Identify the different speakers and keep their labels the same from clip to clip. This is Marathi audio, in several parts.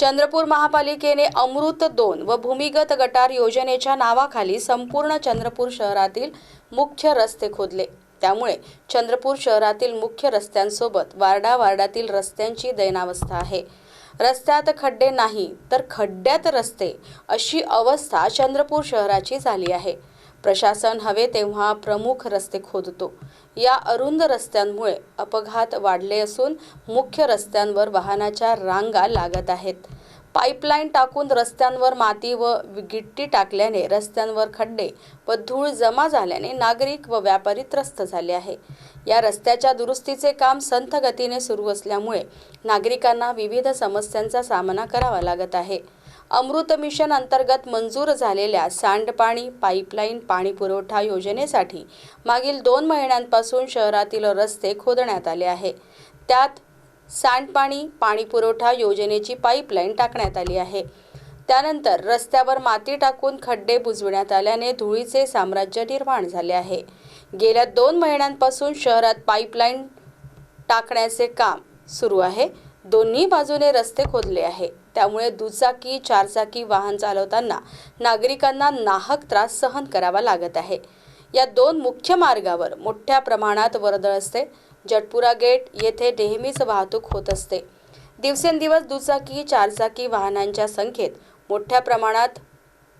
Speaker 1: चंद्रपूर महापालिकेने अमृत दोन व भूमिगत गटार योजनेच्या नावाखाली संपूर्ण चंद्रपूर शहरातील मुख्य रस्ते खोदले. त्यामुळे चंद्रपूर शहरातील मुख्य रस्त्यांसोबत वार्डा वार्डातील रस्त्यांची दैनावस्था आहे. रस्त्यात खड्डे नाही तर खड्ड्यात रस्ते अशी अवस्था चंद्रपूर शहराची झाली आहे. प्रशासन हवे तेव्हा प्रमुख रस्ते खोदतो. या अरुंद रस्त्यांमुळे अपघात वाढले असून मुख्य रस्त्यांवर वाहनाच्या रांगा लागत आहेत. पाईपलाईन टाकून रस्त्यांवर माती व गिट्टी टाकल्याने रस्त्यांवर खड्डे व धूळ जमा झाल्याने नागरिक व व्यापारी त्रस्त झाले आहे. या रस्त्याच्या दुरुस्तीचे काम संथ गतीने सुरू असल्यामुळे नागरिकांना विविध समस्यांचा सामना करावा लागत आहे. अमृत मिशन अंतर्गत मंजूर झालेल्या सांडपाणी पाईपलाईन पाणी पुरवठा योजनेसाठी मागील दोन महिन्यांपासून शहरातील रस्ते खोदण्यात आले आहे. त्यात सांडपाणी पाणी पुरवठा योजनेची पाईपलाईन टाकण्यात आली आहे. त्यानंतर रस्त्यावर माती टाकून खड्डे बुजविण्यात आल्याने धुळीचे साम्राज्य निर्माण झाले आहे. गेल्या दोन महिन्यांपासून शहरात पाईपलाईन टाकण्याचे काम सुरू आहे. दोन्ही बाजूने रस्ते खोदले आहे त्यामुळे दुचाकी चारचाकी वाहन चालवताना नागरिकांना नाहक त्रास सहन करावा लागत आहे. या दोन मुख्य मार्गावर मोठ्या प्रमाणात वर्दळ असते. जटपुरा गेट येथे नेहमीच वाहतूक होत असते. दिवसेंदिवस दुचाकी चारचाकी वाहनांच्या संख्येत मोठ्या प्रमाणात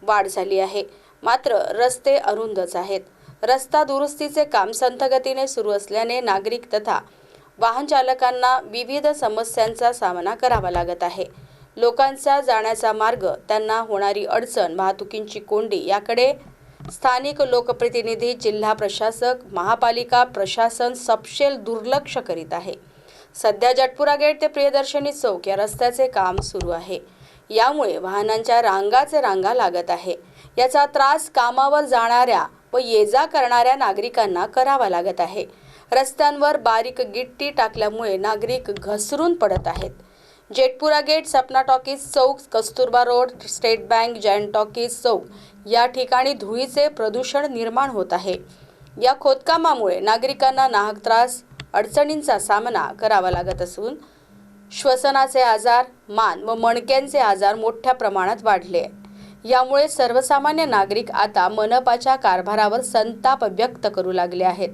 Speaker 1: वाढ झाली आहे. मात्र रस्ते अरुंदच आहेत. रस्ता दुरुस्तीचे काम संथगतीने सुरू असल्याने नागरिक तथा वाहन चालकांना विविध समस्यांचा सामना करावा लागत आहे. लोकांचा जाण्याचा मार्ग त्यांना होणारी अडचण वाहतुकींची कोंडी याकडे स्थानिक लोकप्रतिनिधी जिल्हा प्रशासक महापालिका प्रशासन सपशेल दुर्लक्ष करीत आहे. सध्या जटपुरा गेट ते प्रियदर्शनी चौक या रस्त्याचे काम सुरू आहे. यामुळे वाहनांच्या रांगाचे रांगा लागत आहे. याचा त्रास कामावर जाणाऱ्या व ये जा करणाऱ्या नागरिकांना करावा लागत आहे. रस्त्यांवर बारीक गिट्टी टाकल्यामुळे नागरिक घसरून पडत आहेत. जेटपुरा गेट सपना टॉकीज चौक Kasturba road state bank Jain talkies चौक. या ठिकाणी धुळीचे प्रदूषण निर्माण होत आहे. या खोदकामामुळे नागरिकांना नाहक त्रास अडचणींचा सामना करावा लागत असून श्वसनाचे आजार मान व मणक्यांचे आजार मोठ्या प्रमाणात वाढले. यामुळे सर्वसामान्य नागरिक आता मनपाच्या कारभारावर संताप व्यक्त करू लागले आहेत.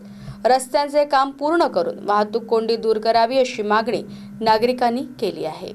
Speaker 1: रस्त्यांचे काम पूर्ण करून वाहतूक कोंडी दूर करावी अशी मागणी नागरिकांनी केली आहे.